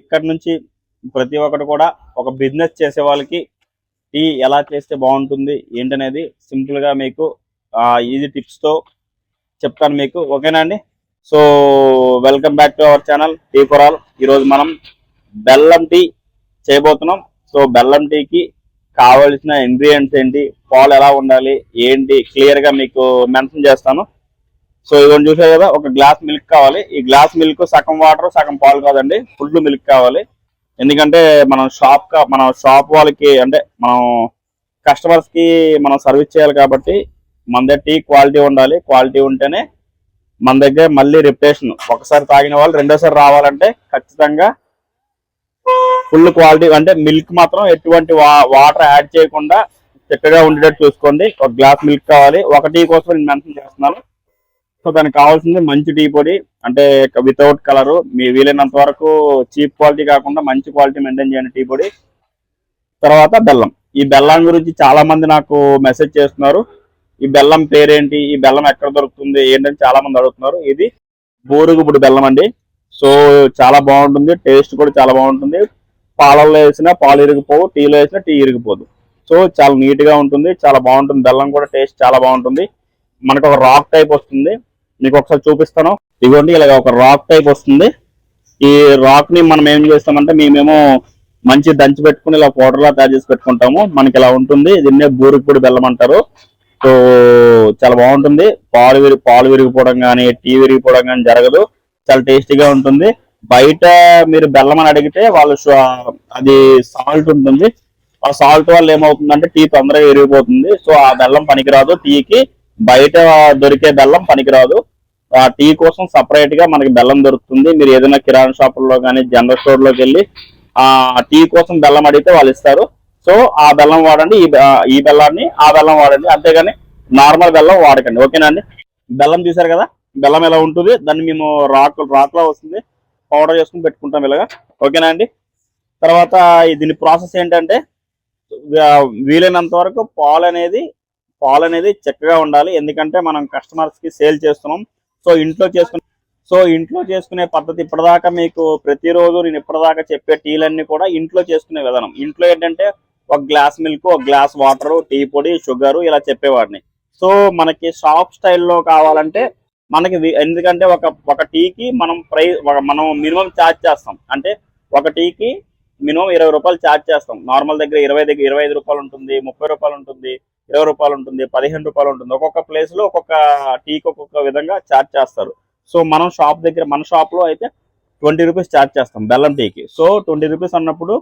ఇక్కడ నుంచి ప్రతి ఒక్కటి కూడా ఒక బిజినెస్ చేసే వాళ్ళకి టీ ఎలా చేస్తే బాగుంటుంది ఏంటనేది సింపుల్గా మీకు ఈజీ టిప్స్తో చెప్తాను మీకు. ఓకేనా అండి? So welcome back to our channel tea for all. ఈరోజు మనం బెల్లం టీ చేయబోతున్నాం. సో బెల్లం టీకి కావలసిన ఇంగ్రీడియంట్స్ ఏంటి పాలు ఎలా ఉండాలి ఏంటి క్లియర్గా మీకు మెన్షన్ చేస్తాను. సో ఇవన్నీ చూసారు కదా ఒక గ్లాస్ మిల్క్ కావాలి. ఈ గ్లాస్ మిల్క్ సగం వాటర్ సగం పాలు కాదండి. ఫుల్ మిల్క్ కావాలి. ఎందుకంటే మనం షాప్ మన షాప్ వాళ్ళకి అంటే మనం కస్టమర్స్కి మనం సర్వీస్ చేయాలి కాబట్టి మన దగ్గర టీ క్వాలిటీ ఉండాలి. క్వాలిటీ ఉంటేనే మన దగ్గర మళ్ళీ రిప్లేషన్ ఒకసారి తాగిన వాళ్ళు రెండోసారి రావాలంటే ఖచ్చితంగా ఫుల్ క్వాలిటీ అంటే మిల్క్ మాత్రం ఎటువంటి వాటర్ యాడ్ చేయకుండా చక్కగా ఉండేటట్టు చూసుకోండి. ఒక గ్లాస్ మిల్క్ కావాలి. ఒక టీ కోసం నేను మెన్షన్ చేస్తున్నాను. సో దానికి కావాల్సింది మంచి టీ పొడి అంటే వితౌట్ కలర్ మీ వీలైనంత వరకు చీప్ క్వాలిటీ కాకుండా మంచి క్వాలిటీ మెయింటైన్ చేయండి టీ పొడి. తర్వాత బెల్లం. ఈ బెల్లం గురించి చాలా మంది నాకు మెసేజ్ చేస్తున్నారు. ఈ బెల్లం పేరేంటి? ఈ బెల్లం ఎక్కడ దొరుకుతుంది? ఏంటని చాలా మంది అడుగుతున్నారు. ఇది బూరుగుబుడి బెల్లం అండి. సో చాలా బాగుంటుంది. టేస్ట్ కూడా చాలా బాగుంటుంది. పాలల్లో వేసినా పాలు ఇరిగిపోవు టీలో వేసినా టీ ఇరిగిపోదు. సో చాలా నీట్గా ఉంటుంది. చాలా బాగుంటుంది. బెల్లం కూడా టేస్ట్ చాలా బాగుంటుంది. మనకు ఒక రాక్ టైప్ వస్తుంది. మీకు ఒకసారి చూపిస్తాను. ఇదిగోండి ఇలాగ ఒక రాక్ టైప్ వస్తుంది. ఈ రాక్ని మనం ఏం చేస్తామంటే మేమేమో మంచి దంచి పెట్టుకుని ఇలా పౌడర్ లా తయారు చేసి పెట్టుకుంటాము. మనకి ఇలా ఉంటుంది. దీన్నే బూరిపూడి బెల్లం అంటారు. సో చాలా బాగుంటుంది. పాలు విరి పాలు విరిగిపోవడం కానీ టీ విరిగిపోవడం కానీ జరగదు. చాలా టేస్టీగా ఉంటుంది. బయట మీరు బెల్లం అని అడిగితే వాళ్ళు అది సాల్ట్ ఉంటుంది. ఆ సాల్ట్ వల్ల ఏమవుతుందంటే టీ తొందరగా విరిగిపోతుంది. సో ఆ బెల్లం పనికిరాదు. టీకి బయట దొరికే బెల్లం పనికిరాదు. ఆ టీ కోసం సపరేట్గా మనకి బెల్లం దొరుకుతుంది. మీరు ఏదైనా కిరాణా షాపుల్లో కానీ జనరల్ స్టోర్లోకి వెళ్ళి ఆ టీ కోసం బెల్లం అడిగితే వాళ్ళు ఇస్తారు. సో ఆ బెల్లం వాడండి ఈ ఈ బెల్లాన్ని ఆ బెల్లం వాడండి. అంతేగాని నార్మల్ బెల్లం వాడకండి. ఓకేనా అండి? బెల్లం చూసారు కదా? బెల్లం ఎలా ఉంటుంది? దాన్ని మేము రాక్ రాకులా వస్తుంది. పౌడర్ చేసుకుని పెట్టుకుంటాం ఇలాగా. ఓకేనా అండి? తర్వాత దీని ప్రాసెస్ ఏంటంటే వీలైనంత వరకు పాలు అనేది పాలు అనేది చక్కగా ఉండాలి. ఎందుకంటే మనం కస్టమర్స్కి సేల్ చేస్తున్నాం. సో ఇంట్లో చేసుకునే సో ఇంట్లో చేసుకునే పద్ధతి ఇప్పటిదాకా మీకు ప్రతిరోజు నేను ఇప్పటిదాకా చెప్పే టీలన్నీ కూడా ఇంట్లో చేసుకునే విధానం. ఇంట్లో ఏంటంటే ఒక గ్లాస్ మిల్క్ ఒక గ్లాస్ వాటర్ టీ పొడి షుగరు ఇలా చెప్పేవాడిని. సో మనకి షాప్ స్టైల్లో కావాలంటే మనకి ఎందుకంటే ఒక ఒక టీకి మనం ప్రైస్ మనం మినిమం ఛార్జ్ చేస్తాం. అంటే ఒక టీకి మినిమం ఇరవై రూపాయలు ఛార్జ్ చేస్తాం. నార్మల్ దగ్గర ఇరవై దగ్గర ఇరవై ఐదు రూపాయలు ఉంటుంది ముప్పై రూపాయలు ఉంటుంది. ఇరవై రూపాయలు ఉంటుంది పదిహేను రూపాయలు ఉంటుంది. ఒక్కొక్క ప్లేస్లో ఒక్కొక్క టీకి ఒక్కొక్క విధంగా ఛార్జ్ చేస్తారు. సో మనం షాప్ దగ్గర మన షాప్లో అయితే ట్వంటీ రూపీస్ ఛార్జ్ చేస్తాం బెల్లం టీకి సో ట్వంటీ రూపీస్ అన్నప్పుడు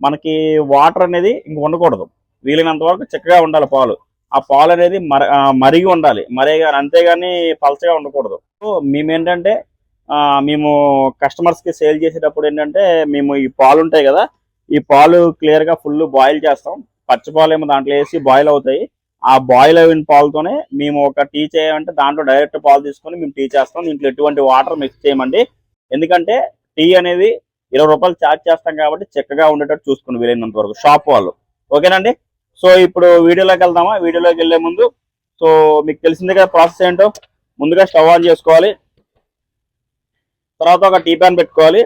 మనకి వాటర్ అనేది ఇంక ఉండకూడదు. వీలైనంత వరకు చక్కగా ఉండాలి పాలు. ఆ పాలు అనేది మరిగి ఉండాలి. మరేగా అంతేగాని పలచగా ఉండకూడదు. సో మేమేంటంటే ఆ, మేము కస్టమర్స్కి సేల్ చేసేటప్పుడు ఏంటంటే మేము ఈ పాలు ఉంటాయి కదా ఈ పాలు క్లియర్గా ఫుల్ బాయిల్ చేస్తాం. పచ్చి పాలు ఏమో దాంట్లో వేసి బాయిల్ అవుతాయి. ఆ బాయిల్ అయిన పాలతోనే మేము ఒక టీ చేయమంటే దాంట్లో డైరెక్ట్ పాలు తీసుకొని మేము టీ చేస్తాం. దీంట్లో ఎటువంటి వాటర్ మిక్స్ చేయమండి. ఎందుకంటే టీ అనేది ఇరవై రూపాయలు ఛార్జ్ చేస్తాం కాబట్టి చక్కగా ఉండేటట్టు చూసుకుని వీలైనంత వరకు షాప్ వాళ్ళు. ఓకేనండి? సో ఇప్పుడు వీడియోలోకి వెళ్దామా? వీడియోలోకి వెళ్ళే ముందు సో మీకు తెలిసిందే కదా ప్రాసెస్ ఏంటో? ముందుగా స్టవ్ ఆన్ చేసుకోవాలి. తర్వాత ఒక టీ ప్యాన్ పెట్టుకోవాలి.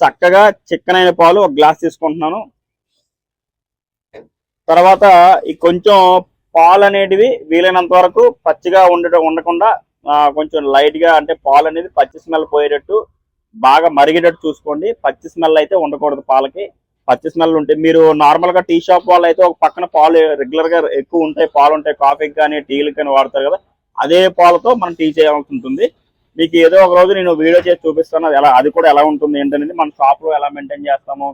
చక్కగా చిక్కనైన పాలు ఒక గ్లాస్ తీసుకుంటున్నాను. తర్వాత ఈ కొంచెం పాలు అనేటివి వీలైనంత వరకు పచ్చిగా ఉండటం ఉండకుండా కొంచెం లైట్గా అంటే పాలు అనేది పచ్చి స్మెల్ పోయేటట్టు బాగా మరిగేటట్టు చూసుకోండి. పచ్చి స్మెల్ అయితే ఉండకూడదు పాలకి. పచ్చి స్మెల్ ఉంటే మీరు నార్మల్గా టీ షాప్ వాళ్ళు అయితే ఒక పక్కన పాలు రెగ్యులర్గా ఎక్కువ ఉంటాయి పాలు ఉంటాయి కాఫీకి కానీ టీలకు కానీ వాడతారు కదా అదే పాలతో మనం టీ చేయాల్సి ఉంటుంది. మీకు ఏదో ఒక రోజు నేను వీడియో చేసి చూపిస్తాను. అది ఎలా అది కూడా ఎలా ఉంటుంది ఏంటనేది మన షాప్లో ఎలా మెయింటైన్ చేస్తాము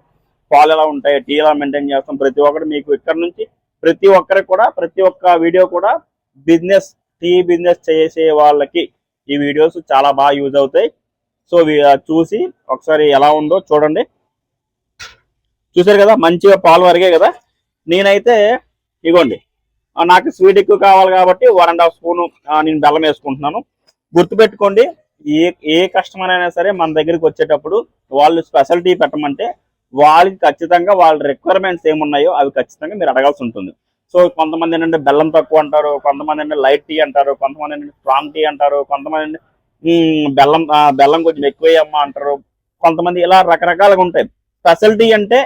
పాలు ఎలా ఉంటాయి టీ ఎలా మెయింటైన్ చేస్తాం ప్రతి ఒక్కటి మీకు ఇక్కడ నుంచి ప్రతి ఒక్కరికి కూడా ప్రతి ఒక్క వీడియో కూడా బిజినెస్ టీ బిజినెస్ చేసే వాళ్ళకి ఈ వీడియోస్ చాలా బాగా యూజ్ అవుతాయి. సో చూసి ఒకసారి ఎలా ఉందో చూడండి. చూసారు కదా మంచిగా పాలు వరిగాయి కదా? నేనైతే ఇగోండి నాకు స్వీట్ ఎక్కువ కావాలి కాబట్టి వన్ అండ్ హాఫ్ స్పూన్ నేను బెల్లం వేసుకుంటున్నాను. గుర్తుపెట్టుకోండి ఏ ఏ కస్టమర్ అయినా సరే మన దగ్గరికి వచ్చేటప్పుడు వాళ్ళు స్పెషల్ టీ పెట్టమంటే వాళ్ళకి ఖచ్చితంగా వాళ్ళ రిక్వైర్మెంట్స్ ఏమున్నాయో అవి ఖచ్చితంగా మీరు అడగాల్సి ఉంటుంది. సో కొంతమంది ఏంటంటే బెల్లం తక్కువ అంటారు కొంతమంది ఏంటంటే లైట్ టీ అంటారు కొంతమంది ఏంటంటే స్ట్రాంగ్ టీ అంటారు కొంతమంది బెల్లం బెల్లం కొంచెం ఎక్కువేయమ్మా అంటారు. కొంతమంది ఇలా రకరకాలుగా ఉంటాయి. స్పెషాలిటీ అంటే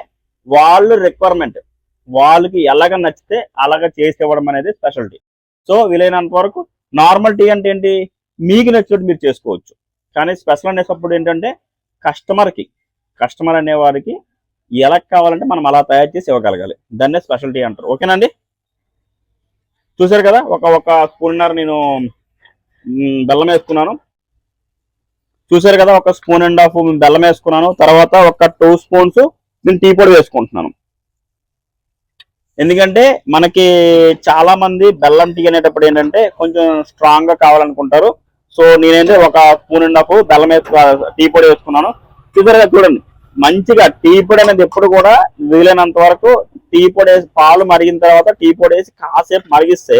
వాళ్ళు రిక్వైర్మెంట్ వాళ్ళకి ఎలాగ నచ్చితే అలాగ చేసి ఇవ్వడం అనేది స్పెషాలిటీ సో వీలైనంత వరకు నార్మల్ టీ అంటే ఏంటి? మీకు నచ్చినట్టు మీరు చేసుకోవచ్చు. కానీ స్పెషల్ అనేటప్పుడు ఏంటంటే కస్టమర్కి కస్టమర్ అనే వారికి ఎలా కావాలంటే మనం అలా తయారు చేసి ఇవ్వగలగాలి. దాన్నే స్పెషాలిటీ అంటారు. ఓకేనండి? చూసారు కదా? ఒక ఒక స్పూన్నర నేను బెల్లం వేసుకున్నాను. చూసారు కదా? ఒక స్పూన్ అండ్ హాఫ్ బెల్లం వేసుకున్నాను. తర్వాత ఒక టూ స్పూన్స్ నేను టీ పొడి వేసుకుంటున్నాను. ఎందుకంటే మనకి చాలా మంది బెల్లం టీ అనేటప్పుడు ఏంటంటే కొంచెం స్ట్రాంగ్గా కావాలనుకుంటారు. సో నేనైతే ఒక స్పూన్ అండ్ హాఫ్ బెల్లం వేసుకు టీ పొడి వేసుకున్నాను. చూసారు కదా? చూడండి. మంచిగా టీ పొడి అనేది ఎప్పుడు కూడా వీలైనంత వరకు టీ పొడి వేసి పాలు మరిగిన తర్వాత టీ పొడి వేసి కాసేపు మరిగిస్తే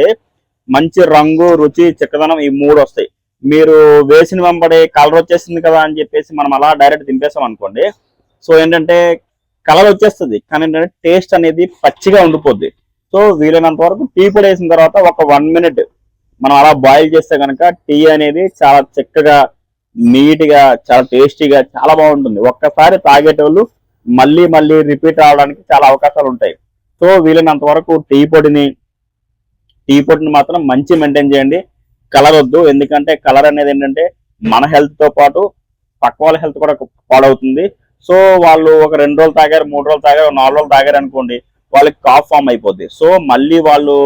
మంచి రంగు రుచి చిక్కదనం ఈ మూడు వస్తాయి. మీరు వేసిన వెంబడి కలర్ వచ్చేసింది కదా అని చెప్పేసి మనం అలా డైరెక్ట్ దింపేసాం అనుకోండి. సో ఏంటంటే కలర్ వచ్చేస్తుంది కానీ ఏంటంటే టేస్ట్ అనేది పచ్చిగా ఉండిపోద్ది. సో వీలైనంత వరకు టీ పొడి వేసిన తర్వాత ఒక వన్ మినిట్ మనం అలా బాయిల్ చేస్తే కనుక టీ అనేది చాలా చక్కగా నీట్గా చాలా టేస్టీగా చాలా బాగుంటుంది. ఒక్కసారి తాగేటోళ్ళు మళ్ళీ మళ్ళీ రిపీట్ అవడానికి చాలా అవకాశాలు ఉంటాయి. సో వీలైనంత వరకు టీ పొడిని టీ పొడిని మాత్రం మంచి మెయింటైన్ చేయండి. కలర్ వద్దు. ఎందుకంటే కలర్ అనేది ఏంటంటే మన హెల్త్తో పాటు పక్క వాళ్ళ హెల్త్ కూడా పాడవుతుంది. సో వాళ్ళు ఒక రెండు రోజులు తాగారు మూడు రోజులు తాగారు నాలుగు రోజులు తాగారు అనుకోండి వాళ్ళకి కాఫ్ ఫామ్ అయిపోద్ది. సో మళ్ళీ వాళ్ళు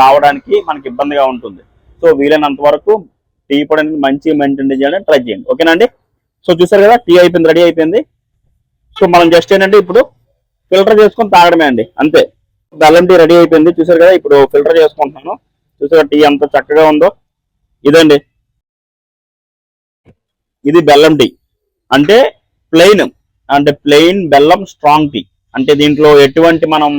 రావడానికి మనకి ఇబ్బందిగా ఉంటుంది. సో వీలైనంత వరకు టీ పొడి అనేది మంచి మెయింటైన్ చేయాలని ట్రై చేయండి. ఓకేనండి సో చూసారు కదా టీ అయిపోయింది రెడీ అయిపోయింది. సో మనం జస్ట్ ఏంటంటే ఇప్పుడు ఫిల్టర్ చేసుకొని తాగడమే అండి అంతే. బెల్లం టీ రెడీ అయిపోయింది చూసారు కదా ఇప్పుడు ఫిల్టర్ చేసుకుంటున్నాను. చూసారు టీ ఎంత చక్కగా ఉందో? ఇదండి. ఇది బెల్లం టీ. అంటే ప్లెయిన్ అంటే ప్లెయిన్ బెల్లం స్ట్రాంగ్ టీ అంటే దీంట్లో ఎటువంటి మనం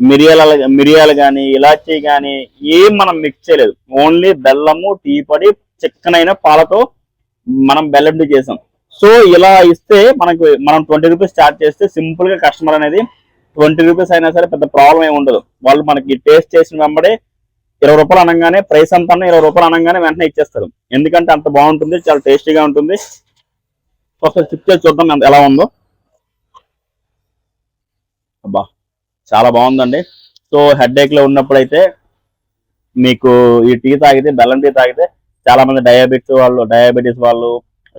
మిరియాల మిరియాలు కానీ ఇలాచీ కానీ ఏం మనం మిక్స్ చేయలేదు. ఓన్లీ బెల్లము టీ పొడి చిక్కనైన పాలతో మనం బెల్లం చేసాం. సో ఇలా ఇస్తే మనకు మనం ట్వంటీ రూపీస్ స్టార్ట్ చేస్తే సింపుల్గా కస్టమర్ అనేది ట్వంటీ రూపీస్ అయినా సరే పెద్ద ప్రాబ్లం ఏమి ఉండదు. వాళ్ళు మనకి టేస్ట్ చేసిన వెంబడే ఇరవై రూపాయలు అనగానే ప్రైస్ అంతా ఇరవై రూపాయలు అనగానే వెంటనే ఇచ్చేస్తారు. ఎందుకంటే అంత బాగుంటుంది చాలా టేస్టీగా ఉంటుంది. ఒకసారి చిప్ చేసి చూద్దాం ఎలా ఉందో. అబ్బా చాలా బాగుందండి. సో హెడ్లో ఉన్నప్పుడైతే మీకు ఈ టీ తాగితే బెల్లం టీ తాగితే చాలా మంది డయాబెటిస్ వాళ్ళు డయాబెటీస్ వాళ్ళు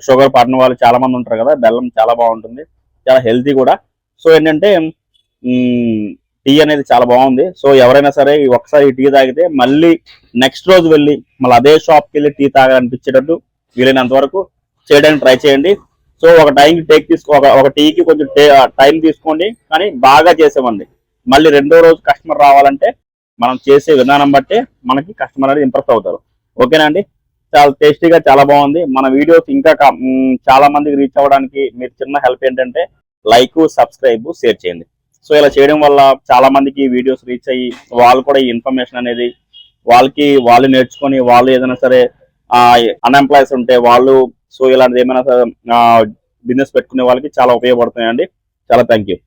షుగర్ పడిన వాళ్ళు చాలా మంది ఉంటారు కదా బెల్లం చాలా బాగుంటుంది చాలా హెల్తీ కూడా. సో ఏంటంటే టీ అనేది చాలా బాగుంది. సో ఎవరైనా సరే ఒకసారి టీ తాగితే మళ్ళీ నెక్స్ట్ రోజు వెళ్ళి మళ్ళీ అదే షాప్కి వెళ్ళి టీ తాగాలనిపించేటట్టు వీలైనంత వరకు చేయడానికి ట్రై చేయండి. సో ఒక టైం టేక్ తీసుకో ఒక ఒక టీకి కొంచెం టైం తీసుకోండి కానీ బాగా చేసేవండి మళ్ళీ రెండో రోజు కస్టమర్ రావాలంటే మనం చేసే విధానం బట్టే మనకి కస్టమర్ అనేది ఇంప్రెస్ అవుతారు. ఓకేనా అండి? చాలా టేస్టీగా చాలా బాగుంది. మన వీడియోస్ ఇంకా చాలా మందికి రీచ్ అవ్వడానికి మీరు చిన్న హెల్ప్ ఏంటంటే లైక్ సబ్స్క్రైబ్ షేర్ చేయండి. సో ఇలా చేయడం వల్ల చాలా మందికి వీడియోస్ రీచ్ అయ్యి వాళ్ళు కూడా ఈ ఇన్ఫర్మేషన్ అనేది వాళ్ళకి వాళ్ళు నేర్చుకొని వాళ్ళు ఏదైనా సరే అన్ఎంప్లాయీస్ ఉంటే వాళ్ళు సో ఇలాంటిది ఏమైనా సరే బిజినెస్ పెట్టుకునే వాళ్ళకి చాలా ఉపయోగపడుతున్నాయండి. చాలా థ్యాంక్ యూ